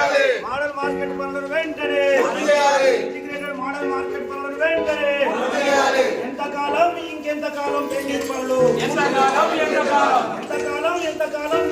Model market పనులను వెంటనే. Integrated model market పనులను వెంటనే. ఎంతకాలం ఇంకెంతకాలం పెండింగ్ పనులు? ఎంతకాలం ఎంతకాలం? మార్కెట్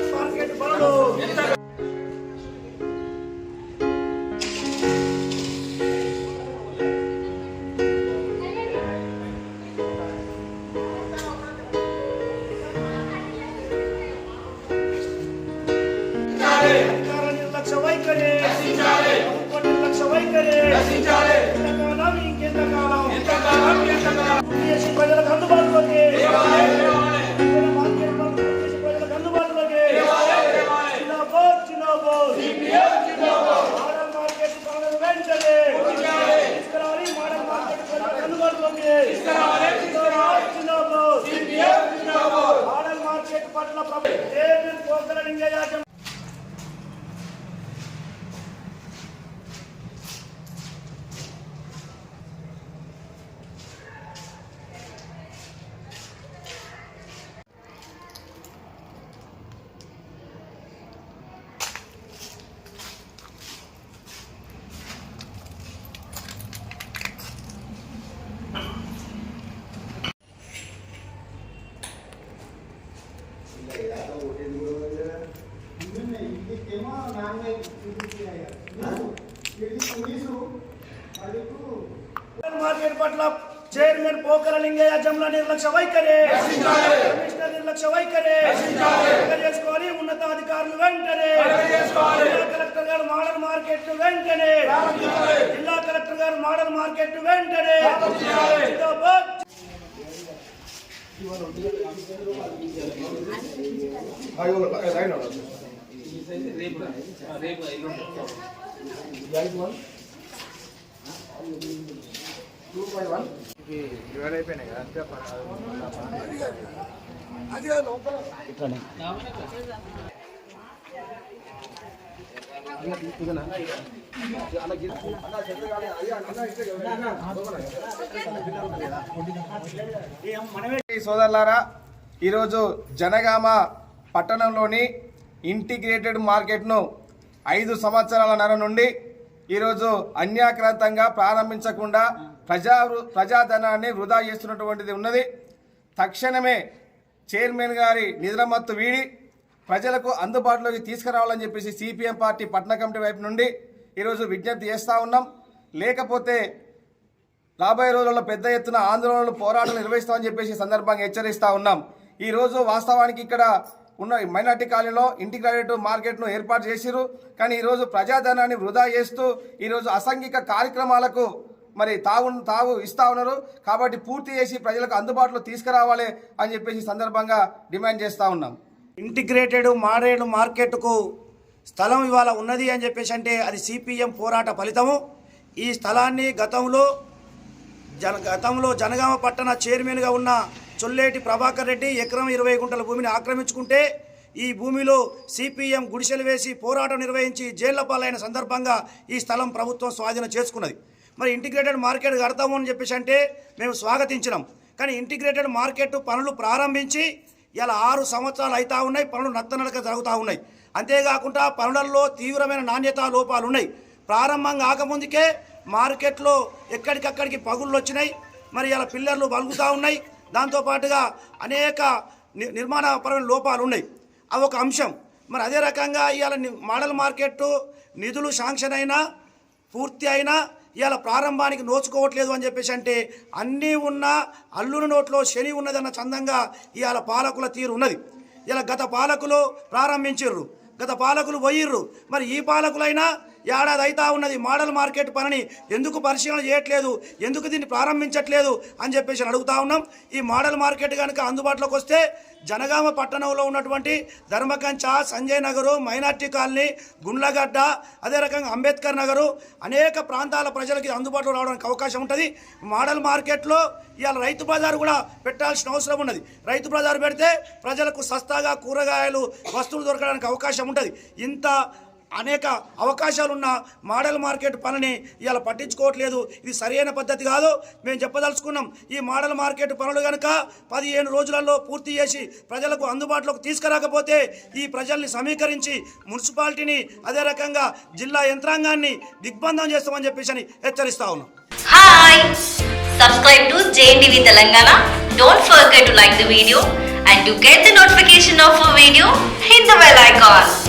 మార్కెట్ పట్ల చైర్మన్ పోకల లింగయ్య జమ్ల నిర్లక్ష్య వైఖరి కమిషనర్ నిర్లక్ష్య వైఖరి వెనక చేసుకోవాలి ఉన్నతాధికారులు వెంటనే జిల్లా కలెక్టర్ గారు మోడల్ మార్కెట్ వెంటనే జిల్లా కలెక్టర్ గారు మోడల్ మార్కెట్ వెంటనే జిందాబాద్. ఈ సోదరులారా ఈరోజు జనగామ పట్టణంలోని ఇంటిగ్రేటెడ్ మార్కెట్ను ఐదు సంవత్సరాల నర నుండి ఈరోజు అన్యాక్రాంతంగా ప్రారంభించకుండా ప్రజా ప్రజాధనాన్ని వృధా చేస్తున్నటువంటిది ఉన్నది. తక్షణమే చైర్మన్ గారి నిద్రమత్తు వీడి ప్రజలకు అందుబాటులోకి తీసుకురావాలని చెప్పేసి సిపిఎం పార్టీ పట్టణ కమిటీ వైపు నుండి ఈరోజు విజ్ఞప్తి చేస్తూ ఉన్నాం. లేకపోతే రాబోయే రోజుల్లో పెద్ద ఎత్తున ఆందోళనలు పోరాటాలు నిర్వహిస్తామని చెప్పేసి సందర్భంగా హెచ్చరిస్తా ఉన్నాం. ఈ రోజు వాస్తవానికి ఇక్కడ ఉన్న మైనార్టీ కాలనీలో ఇంటిగ్రేటెడ్ మార్కెట్ను ఏర్పాటు చేసిరు కానీ ఈరోజు ప్రజాధనాన్ని వృధా చేస్తూ ఈరోజు అసాంఘిక కార్యక్రమాలకు మరి తావు తావు ఇస్తా ఉన్నారు. కాబట్టి పూర్తి చేసి ప్రజలకు అందుబాటులో తీసుకురావాలి అని చెప్పేసి సందర్భంగా డిమాండ్ చేస్తూ ఉన్నాం. ఇంటిగ్రేటెడ్ మారేడు మార్కెట్కు స్థలం ఇవాళ ఉన్నది అని చెప్పేసి అంటే అది సిపిఎం పోరాట ఫలితము. ఈ స్థలాన్ని గతంలో జన గతంలో జనగామ పట్టణ చైర్మన్గా ఉన్న చొల్లేటి ప్రభాకర్ రెడ్డి ఎకరం ఇరవై గుంటల భూమిని ఆక్రమించుకుంటే ఈ భూమిలో సిపిఎం గుడిసెలు వేసి పోరాటం నిర్వహించి జైళ్ళ పాలైన సందర్భంగా ఈ స్థలం ప్రభుత్వం స్వాధీనం చేసుకున్నది. మరి ఇంటిగ్రేటెడ్ మార్కెట్ కడతాము అని చెప్పేసి అంటే మేము స్వాగతించినాం. కానీ ఇంటిగ్రేటెడ్ మార్కెట్ పనులు ప్రారంభించి ఇలా ఆరు సంవత్సరాలు అవుతా ఉన్నాయి పనులు నత్తనడక జరుగుతూ ఉన్నాయి. అంతేకాకుండా పనులలో తీవ్రమైన నాణ్యతా లోపాలు ఉన్నాయి. ప్రారంభం కాకముందుకే మార్కెట్లో ఎక్కడికక్కడికి పగుళ్ళు వచ్చినాయి. మరి ఇలా పిల్లర్లు బలుగుతూ ఉన్నాయి. దాంతోపాటుగా అనేక ని- నిర్మాణపరమైన లోపాలు ఉన్నాయి. అవి ఒక అంశం. మరి అదే రకంగా ఇవాళ మోడల్ మార్కెట్ నిధులు శాంక్షన్ అయినా పూర్తి అయినా ఇవాళ ప్రారంభానికి నోచుకోవట్లేదు అని చెప్పేసి అంటే అన్నీ ఉన్న అల్లుని నోట్లో శని ఉన్నదన్న చందంగా ఇవాళ పాలకుల తీరు ఉన్నది. ఇలా గత పాలకులు ప్రారంభించిర్రు. గత పాలకులు పోయిర్రు. మరి ఈ పాలకులైనా ఏడాది అయితా ఉన్నది మోడల్ మార్కెట్ పనిని ఎందుకు పరిశీలన చేయట్లేదు? ఎందుకు దీన్ని ప్రారంభించట్లేదు? అని చెప్పేసి అడుగుతా ఉన్నాం. ఈ మోడల్ మార్కెట్ కనుక అందుబాటులోకి వస్తే జనగామ పట్టణంలో ఉన్నటువంటి ధర్మకంచ సంజయ్ నగరు మైనార్టీ కాలనీ గుండ్లగడ్డ అదే రకంగా అంబేద్కర్ నగరు అనేక ప్రాంతాల ప్రజలకి అందుబాటులో రావడానికి అవకాశం ఉంటుంది. మోడల్ మార్కెట్లో ఇవాళ రైతు బజార్ కూడా పెట్టాల్సిన అవసరం ఉన్నది. రైతు బజార్ పెడితే ప్రజలకు సస్తాగా కూరగాయలు వస్తువులు దొరకడానికి అవకాశం ఉంటుంది. ఇంత అనేక అవకాశాలున్న మోడల్ మార్కెట్ పనిని ఇవాళ పట్టించుకోవట్లేదు ఇది సరైన పద్ధతి కాదు మేము చెప్పదలుచుకున్నాం ఈ మోడల్ మార్కెట్ పనులు కనుక పదిహేను రోజులలో పూర్తి చేసి ప్రజలకు అందుబాటులోకి తీసుకురాకపోతే ఈ ప్రజల్ని సమీకరించి మున్సిపాలిటీని అదే రకంగా జిల్లా యంత్రాంగాన్ని దిగ్బంధం చేస్తామని చెప్పేసి అని హెచ్చరిస్తా ఉన్నాం Hi! Subscribe to JNTV Telangana. Don't forget to like the video and to get the notification of a video, hit the bell icon.